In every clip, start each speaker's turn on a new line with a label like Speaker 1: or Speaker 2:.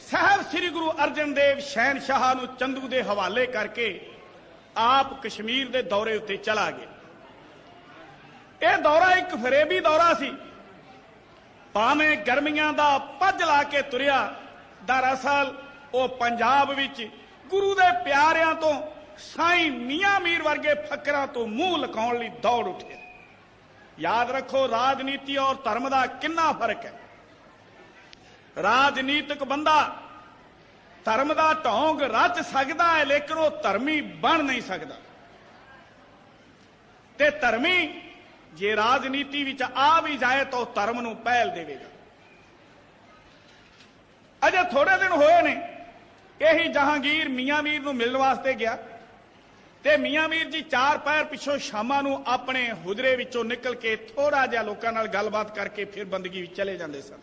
Speaker 1: ਸਾਹਿਬ ਸ੍ਰੀ ਗੁਰੂ ਅਰਜਨ ਦੇਵ ਸ਼ਹਿਨਸ਼ਾਹ ਨੂੰ ਚੰਦੂ ਦੇ ਹਵਾਲੇ ਕਰਕੇ ਆਪ ਕਸ਼ਮੀਰ ਦੇ ਦੌਰੇ ਉੱਤੇ ਚਲਾ ਗਿਆ ਇਹ ਦੌਰਾ ਇੱਕ ਫਰੇਬੀ ਦੌਰਾ ਸੀ। ਭਾਵੇਂ ਗਰਮੀਆਂ ਦਾ ਪੱਜ ਲਾ ਕੇ ਤੁਰਿਆ, ਦਰਅਸਲ ਉਹ ਪੰਜਾਬ ਵਿੱਚ ਗੁਰੂ ਦੇ ਪਿਆਰਿਆਂ ਤੋਂ ਸਾਈਂ ਮੀਆਂ ਮੀਰ ਵਰਗੇ ਫਕਰਾਂ ਤੋਂ ਮੂੰਹ ਲਕਾਉਣ ਲਈ ਦੌੜ ਉੱਠਿਆ। ਯਾਦ ਰੱਖੋ, ਰਾਜਨੀਤੀ ਔਰ ਧਰਮ ਦਾ ਕਿੰਨਾ ਫ਼ਰਕ ਹੈ। ਰਾਜਨੀਤਿਕ ਬੰਦਾ। ਧਰਮ ਦਾ ਢੋਂਗ ਰਚ ਸਕਦਾ ਹੈ, ਲੇਕਿਨ ਉਹ ਧਰਮੀ ਬਣ ਨਹੀਂ ਸਕਦਾ। ਤੇ ਧਰਮੀ ਜੇ ਰਾਜਨੀਤੀ ਵਿੱਚ ਆ ਵੀ ਜਾਏ ਤਾਂ ਉਹ ਧਰਮ ਨੂੰ ਪਹਿਲ ਦੇਵੇਗਾ। ਅਜੇ ਥੋੜੇ ਦਿਨ ਹੋਏ ਨੇ, ਇਹੀ ਜਹਾਂਗੀਰ ਮੀਆਂ ਮੀਰ ਨੂੰ ਮਿਲਣ ਵਾਸਤੇ ਗਿਆ। ਤੇ ਮੀਆਂ ਮੀਰ ਜੀ ਚਾਰ ਪੈਰ ਪਿੱਛੋਂ ਸ਼ਾਮਾਂ ਨੂੰ ਆਪਣੇ ਹੁਜਰੇ ਵਿੱਚੋਂ ਨਿਕਲ ਕੇ ਥੋੜਾ ਜਿਹਾ ਲੋਕਾਂ ਨਾਲ ਗੱਲਬਾਤ ਕਰਕੇ ਫਿਰ ਬੰਦਗੀ ਵਿੱਚ ਚਲੇ ਜਾਂਦੇ ਸਨ।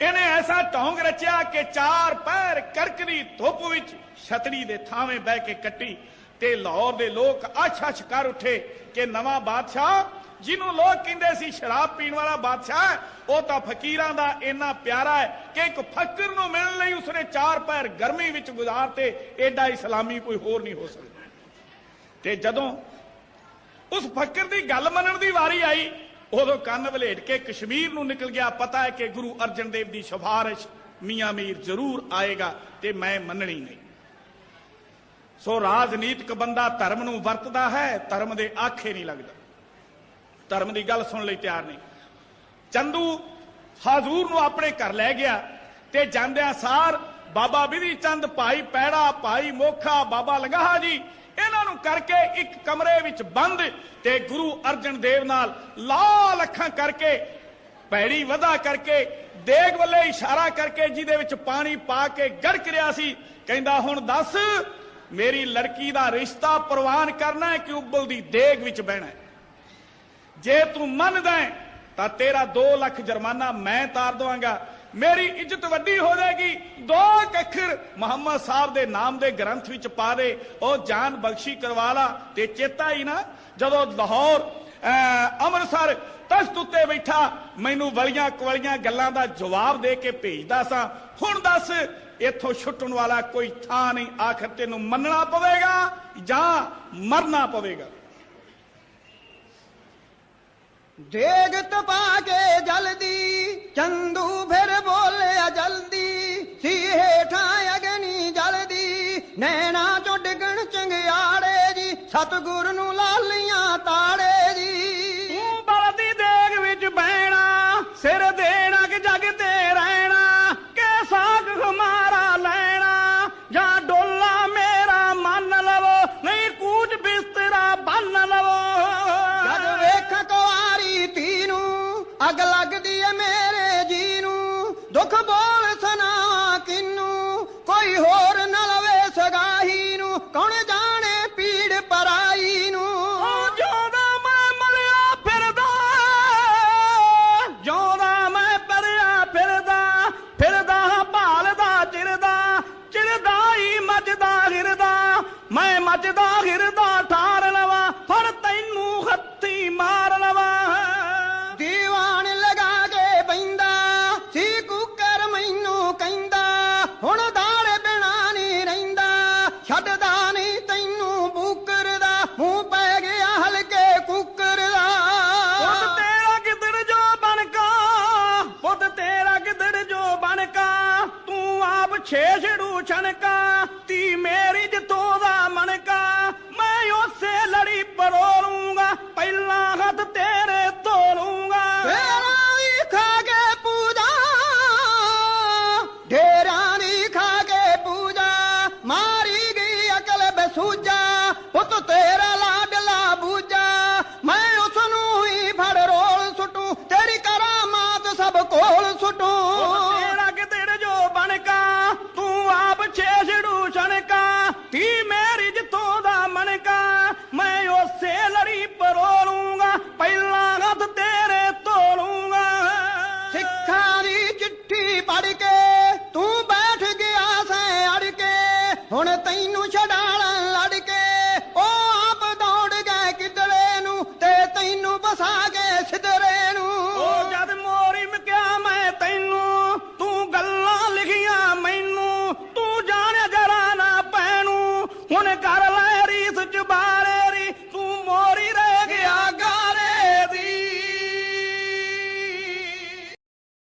Speaker 1: ਇਹਨੇ ਐਸਾ ਢੋਂਗ ਰਚਿਆ ਕਿ ਚਾਰ ਪੈਰ ਕਰਕਦੀ ਧੁੱਪ ਵਿੱਚ ਛਤਰੀ ਦੇ ਥਾਵੇਂ ਬਹਿ ਕੇ ਕੱਟੀ ਤੇ ਲਾਹੌਰ ਦੇ ਲੋਕ ਅੱਛ-ਅੱਛ ਕਰ ਉੱਠੇ ਕਿ ਨਵਾਂ ਬਾਦਸ਼ਾਹ, ਜਿਹਨੂੰ ਲੋਕ ਕਹਿੰਦੇ ਸੀ ਸ਼ਰਾਬ ਪੀਣ ਵਾਲਾ ਬਾਦਸ਼ਾਹ, ਉਹ ਤਾਂ ਫਕੀਰਾਂ ਦਾ ਇੰਨਾ ਪਿਆਰਾ ਹੈ ਕਿ ਇੱਕ ਫਕਰ ਨੂੰ ਮਿਲਣ ਲਈ ਉਸਨੇ ਚਾਰ ਪੈਰ ਗਰਮੀ ਵਿੱਚ ਗੁਜ਼ਾਰਤੇ ਐਡਾ ਇਸਲਾਮੀ ਕੋਈ ਹੋਰ ਨਹੀਂ ਹੋ ਸਕਦਾ। ਤੇ ਜਦੋਂ ਉਸ ਫਕਰ ਦੀ ਗੱਲ ਮੰਨਣ ਦੀ ਵਾਰੀ ਆਈ ਉਦੋਂ ਕੰਨ ਵਲੇਟ ਕੇ ਕਸ਼ਮੀਰ ਨੂੰ ਨਿਕਲ ਗਿਆ, ਪਤਾ ਹੈ ਕਿ ਗੁਰੂ ਅਰਜਨ ਦੇਵ ਦੀ ਸਿਫਾਰਿਸ਼ ਮੀਆਂ ਮੀਰ ਜ਼ਰੂਰ ਆਏਗਾ ਤੇ ਮੈਂ ਮੰਨਣੀ ਨਹੀਂ। ਸੋ ਰਾਜਨੀਤਿਕ ਬੰਦਾ ਧਰਮ ਨੂੰ ਵਰਤਦਾ ਹੈ, ਧਰਮ ਦੇ ਆਖੇ ਨਹੀਂ ਲੱਗਦਾ। ਧਰਮ ਦੀ ਗੱਲ ਸੁਣ ਲਈ ਤਿਆਰ ਨਹੀਂ। ਚੰਦੂ ਹਾਜ਼ੂਰ ਨੂੰ ਆਪਣੇ ਘਰ ਲੈ ਗਿਆ ਤੇ ਜਾਂਦਿਆਂ ਸਾਰ, ਬਾਬਾ ਵਿਧੀ ਚੰਦ ਭਾਈ ਪੈੜਾ, ਭਾਈ ਮੋਖਾ, ਬਾਬਾ ਲੰਗਾਹਾ ਜੀ ਨੂੰ ਕਰਕੇ ਇੱਕ ਕਮਰੇ ਵਿੱਚ ਬੰਦ ਤੇ ਗੁਰੂ ਅਰਜਨ ਦੇਵ ਨਾਲ ਲਾਲ ਅੱਖਾਂ ਕਰਕੇ ਪੈੜੀ ਵਧਾ ਕਰਕੇ, ਦੇਗ ਵੱਲੇ ਇਸ਼ਾਰਾ ਕਰਕੇ ਜਿਹਦੇ ਵਿੱਚ ਪਾਣੀ ਪਾ ਕੇ ਗੜਕ ਰਿਹਾ ਸੀ, ਕਹਿੰਦਾ ਹੁਣ ਦੱਸ, ਮੇਰੀ ਲੜਕੀ ਦਾ ਰਿਸ਼ਤਾ ਪ੍ਰਵਾਨ ਕਰਨਾ ਹੈ ਕਿ ਉਬਲ ਦੀ ਦੇਗ ਵਿੱਚ ਬਹਿਣਾ ਹੈ? ਜੇ ਤੂੰ ਮੰਨਦਾ ਹੈ, ਤਾਂ ਤੇਰਾ 2 ਲੱਖ ਜੁਰਮਾਨਾ ਮੈਂ ਤਾਰ ਦਵਾਂਗਾ। ਮੇਰੀ ਇੱਜ਼ਤ ਵੱਡੀ ਹੋ ਜਾਏਗੀ। ਦੋ ਅੱਖਰ ਮੁਹੰਮਦ ਸਾਹਿਬ ਦੇ ਨਾਮ ਦੇ ਗ੍ਰੰਥ ਵਿੱਚ ਪਾ ਦੇ। ਉਹ ਜਾਨ ਬਖਸ਼ੀ ਕਰਵਾ ਲਾ ਤੇ ਚੇਤਾ ਹੀ ਨਾ, ਜਦੋਂ ਲਾਹੌਰ ਅੰਮ੍ਰਿਤਸਰ ਤਖਤ ਉੱਤੇ ਬੈਠਾ, ਮੈਨੂੰ ਵਲੀਆਂ ਕਵਲੀਆਂ ਗੱਲਾਂ ਦਾ ਜਵਾਬ ਦੇ ਕੇ ਭੇਜਦਾ ਸਾਂ। ਹੁਣ ਦੱਸ, ਇੱਥੋਂ ਛੁੱਟਣ ਵਾਲਾ ਕੋਈ ਥਾਂ ਨਹੀਂ, ਆਖਰ ਤੈਨੂੰ ਮੰਨਣਾ ਪਵੇਗਾ ਜਾਂ ਮਰਨਾ ਪਵੇਗਾ?
Speaker 2: ਦੇਗ ਤਪਾ ਕੇ ਜਲਦੀ, ਚੰਦੂ ਫਿਰ ਸਤਗੁਰ ਨੂੰ ਲਾਲੀਆਂ
Speaker 1: ਹਿਰਦਾ ਠਾਰ ਲਵਾਂ ਫੜ ਤੈਨੂੰ ਹੱਥੀ ਮਾਰ ਲਵਾਂ। ਦੀਵਾਨ ਲਗਾ ਕੇ ਬੈਂਦਾ ਸੀ ਕੁੱਕਰ ਮੈਨੂੰ ਕਹਿੰਦਾ ਹੁਣ ਦਾੜੇ ਬਿਨਾ
Speaker 2: ਨਹੀਂ ਰਹਿੰਦਾ ਛੱਡਦਾ ਨਹੀਂ ਤੈਨੂੰ ਬੂਕਰ ਦਾ ਮੂੰਹ ਪੈ ਗਿਆ ਹਲਕੇ ਕੁੱਕਰ ਦਾ ਪੁੱਤ ਤੇਰਾ ਕਿੱਧਰ ਜੋ ਬਣਕਾ ਪੁੱਤ ਤੇਰਾ ਕਿੱਧਰ ਜੋ ਬਣਕਾ ਤੂੰ ਆਪ ਛੇਛੜੂ
Speaker 1: ਛਣਕਾ ਤੀ ਮੇਰੀ ਉਸੇ ਲੜੀ ਪਰੋਲੂੰਗਾ ਪਹਿਲਾਂ ਰੱਤ ਤੇਰੇ ਤੋਲੂੰਗਾ। ਸਿੱਖਾਂ ਦੀ ਚਿੱਠੀ ਪੜ ਕੇ ਤੂੰ ਬੈਠ ਗਿਆ ਸੈਂ ਅੜ ਕੇ ਹੁਣ ਤੈਨੂੰ
Speaker 2: ਛਡਾਲਣ ਲੜ ਕੇ। ਉਹ ਆਪ ਦੌੜ ਗਏ ਕਿਧਰੇ ਨੂੰ ਤੇ ਤੈਨੂੰ
Speaker 1: ਬਸਾ ਕੇ ਸਿਧਰੇ ਨੂੰ। ਉਹ ਜਦ ਮੋਰੀ ਮਕਿਆ ਮੈਂ ਤੈਨੂੰ ਤੂੰ ਗੱਲਾਂ ਲਿਖੀਆਂ ਮੈਨੂੰ ਤੂੰ ਜਾਣ ਜਰਾ ਨਾ ਪੈਣੂ। ਹੁਣ ਕਰ ਲੈ ਰੀਸ ਚ
Speaker 2: ਬਾਲ